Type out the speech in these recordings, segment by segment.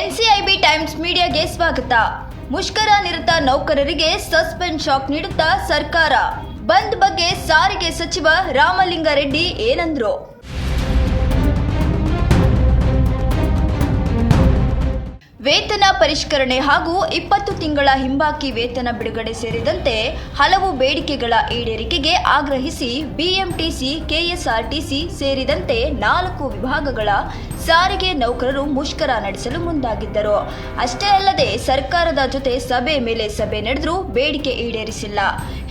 Times ಮೀಡಿಯಾಗೆ ಸ್ವಾಗತ. ಮುಷ್ಕರ ನಿರತ ನೌಕರರಿಗೆ ಸಸ್ಪೆಂಡ್ ಶಾಕ್ ನೀಡುತ್ತಾ ಸರ್ಕಾರ. ಬಂದ್ ಬಗ್ಗೆ ಸಾರಿಗೆ ಸಚಿವ ರಾಮಲಿಂಗಾರೆಡ್ಡಿ ಏನಂದ್ರು. ವೇತನ ಪರಿಷ್ಕರಣೆ ಹಾಗೂ ಇಪ್ಪತ್ತು ತಿಂಗಳ ಹಿಂಬಾಕಿ ವೇತನ ಬಿಡುಗಡೆ ಸೇರಿದಂತೆ ಹಲವು ಬೇಡಿಕೆಗಳ ಈಡೇರಿಕೆಗೆ ಆಗ್ರಹಿಸಿ ಬಿಎಂಟಿಸಿ, ಕೆಎಸ್ಆರ್ಟಿಸಿ ಸೇರಿದಂತೆ ನಾಲ್ಕು ವಿಭಾಗಗಳ ಸಾರಿಗೆ ನೌಕರರು ಮುಷ್ಕರ ನಡೆಸಲು ಮುಂದಾಗಿದ್ದರು. ಅಷ್ಟೇ ಅಲ್ಲದೆ ಸರ್ಕಾರದ ಜೊತೆ ಸಭೆ ಮೇಲೆ ಸಭೆ ನಡೆದರೂ ಬೇಡಿಕೆ ಈಡೇರಿಸಿಲ್ಲ.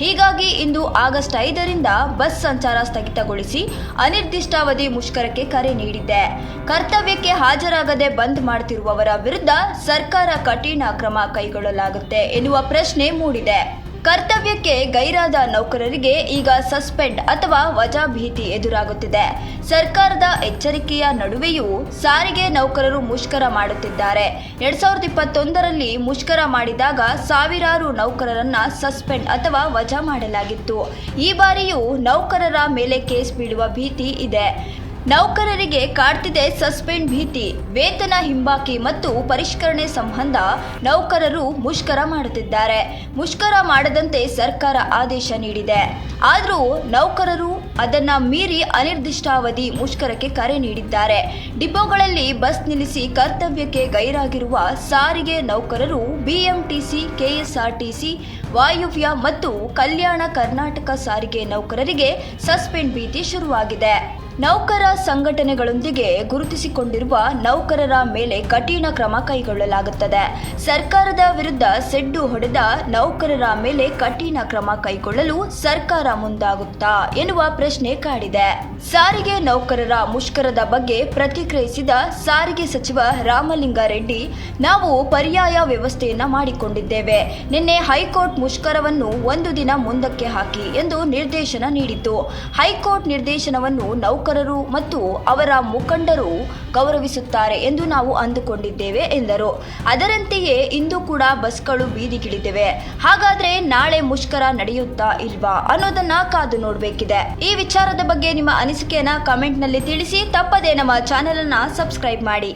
ಹೀಗಾಗಿ ಇಂದು ಆಗಸ್ಟ್ ಐದರಿಂದ ಬಸ್ ಸಂಚಾರ ಸ್ಥಗಿತಗೊಳಿಸಿ ಅನಿರ್ದಿಷ್ಟಾವಧಿ ಮುಷ್ಕರಕ್ಕೆ ಕರೆ ನೀಡಿದೆ ಕರ್ತವ್ಯಕ್ಕೆ ಹಾಜರಾಗದೆ ಬಂದ್ ಮಾಡುತ್ತಿರುವವರ ವಿರುದ್ಧ ಸರ್ಕಾರ ಕಠಿಣ ಕ್ರಮ ಕೈಗೊಳ್ಳಲಾಗುತ್ತೆ ಎನ್ನುವ ಪ್ರಶ್ನೆ ಮೂಡಿದೆ. ಕರ್ತವ್ಯಕ್ಕೆ ಗೈರಾದ ನೌಕರರಿಗೆ ಈಗ ಸಸ್ಪೆಂಡ್ ಅಥವಾ ವಜಾ ಭೀತಿ ಎದುರಾಗುತ್ತಿದೆ. ಸರ್ಕಾರದ ಎಚ್ಚರಿಕೆಯ ನಡುವೆಯೂ ಸಾರಿಗೆ ನೌಕರರು ಮುಷ್ಕರ ಮಾಡುತ್ತಿದ್ದಾರೆ. ಎರಡ್ ಸಾವಿರದ ಇಪ್ಪತ್ತೊಂದರಲ್ಲಿ ಮುಷ್ಕರ ಮಾಡಿದಾಗ ಸಾವಿರಾರು ನೌಕರರನ್ನ ಸಸ್ಪೆಂಡ್ ಅಥವಾ ವಜಾ ಮಾಡಲಾಗಿತ್ತು. ಈ ಬಾರಿಯೂ ನೌಕರರ ಮೇಲೆ ಕೇಸ್ ಬೀಳುವ ಭೀತಿ ಇದೆ. ನೌಕರರಿಗೆ ಕಾಡ್ತಿದೆ ಸಸ್ಪೆಂಡ್ ಭೀತಿ, ವೇತನ ಹಿಂಬಾಕಿ ಮತ್ತು ಪರಿಷ್ಕರಣೆ ಸಂಬಂಧ ನೌಕರರು ಮುಷ್ಕರ ಮಾಡುತ್ತಿದ್ದಾರೆ. ಮುಷ್ಕರ ಮಾಡದಂತೆ ಸರ್ಕಾರ ಆದೇಶ ನೀಡಿದೆ. ಆದರೂ ನೌಕರರು ಅದನ್ನ ಮೀರಿ ಅನಿರ್ದಿಷ್ಟಾವಧಿ ಮುಷ್ಕರಕ್ಕೆ ಕರೆ ನೀಡಿದ್ದಾರೆ. ಡಿಪೋಗಳಲ್ಲಿ ಬಸ್ ನಿಲ್ಲಿಸಿ ಕರ್ತವ್ಯಕ್ಕೆ ಗೈರಾಗಿರುವ ಸಾರಿಗೆ ನೌಕರರು ಬಿಎಂಟಿಸಿ, ಕೆಎಸ್ಆರ್ಟಿಸಿ, ವಾಯುವ್ಯ ಮತ್ತು ಕಲ್ಯಾಣ ಕರ್ನಾಟಕ ಸಾರಿಗೆ ನೌಕರರಿಗೆ ಸಸ್ಪೆಂಡ್ ಭೀತಿ ಶುರುವಾಗಿದೆ. ನೌಕರ ಸಂಘಟನೆಗಳೊಂದಿಗೆ ಗುರುತಿಸಿಕೊಂಡಿರುವ ನೌಕರರ ಮೇಲೆ ಕಠಿಣ ಕ್ರಮ ಕೈಗೊಳ್ಳಲಾಗುತ್ತದೆ. ಸರ್ಕಾರದ ವಿರುದ್ಧ ಸೆಡ್ಡು ಹೊಡೆದ ನೌಕರರ ಮೇಲೆ ಕಠಿಣ ಕ್ರಮ ಕೈಗೊಳ್ಳಲು ಸರ್ಕಾರ ಮುಂದಾಗುತ್ತಾ ಎನ್ನುವ ಪ್ರಶ್ನೆ ಕಾಡಿದೆ. ಸಾರಿಗೆ ನೌಕರರ ಮುಷ್ಕರದ ಬಗ್ಗೆ ಪ್ರತಿಕ್ರಿಯಿಸಿದ ಸಾರಿಗೆ ಸಚಿವ ರಾಮಲಿಂಗಾರೆಡ್ಡಿ, ನಾವು ಪರ್ಯಾಯ ವ್ಯವಸ್ಥೆಯನ್ನ ಮಾಡಿಕೊಂಡಿದ್ದೇವೆ. ನಿನ್ನೆ ಹೈಕೋರ್ಟ್ ಮುಷ್ಕರವನ್ನು ಒಂದು ದಿನ ಮುಂದಕ್ಕೆ ಹಾಕಿ ಎಂದು ನಿರ್ದೇಶನ ನೀಡಿತು ಹೈಕೋರ್ಟ್ ನಿರ್ದೇಶನವನ್ನು ನೌಕರರು ಮತ್ತು ಅವರ ಮುಖಂಡರು ಗೌರವಿಸುತ್ತಾರೆ ಎಂದು ನಾವು ಅಂದುಕೊಂಡಿದ್ದೇವೆ ಎಂದರು. ಅದರಂತೆಯೇ ಇಂದು ಕೂಡ ಬಸ್ಗಳು ಬೀದಿಗಿಳಿದಿವೆ ಹಾಗಾದ್ರೆ ನಾಳೆ ಮುಷ್ಕರ ನಡೆಯುತ್ತಾ ಇಲ್ವಾ? ಅನ್ನೋದನ್ನ ಕಾದು ನೋಡಬೇಕಿದೆ. ಈ ವಿಚಾರದ ಬಗ್ಗೆ ನಿಮ್ಮ ಅನಿಸಿಕೆಯನ್ನ ಕಮೆಂಟ್ನಲ್ಲಿ ತಿಳಿಸಿ. ತಪ್ಪದೇ ನಮ್ಮ ಚಾನೆಲ್ ಅನ್ನ ಸಬ್ಸ್ಕ್ರೈಬ್ ಮಾಡಿ.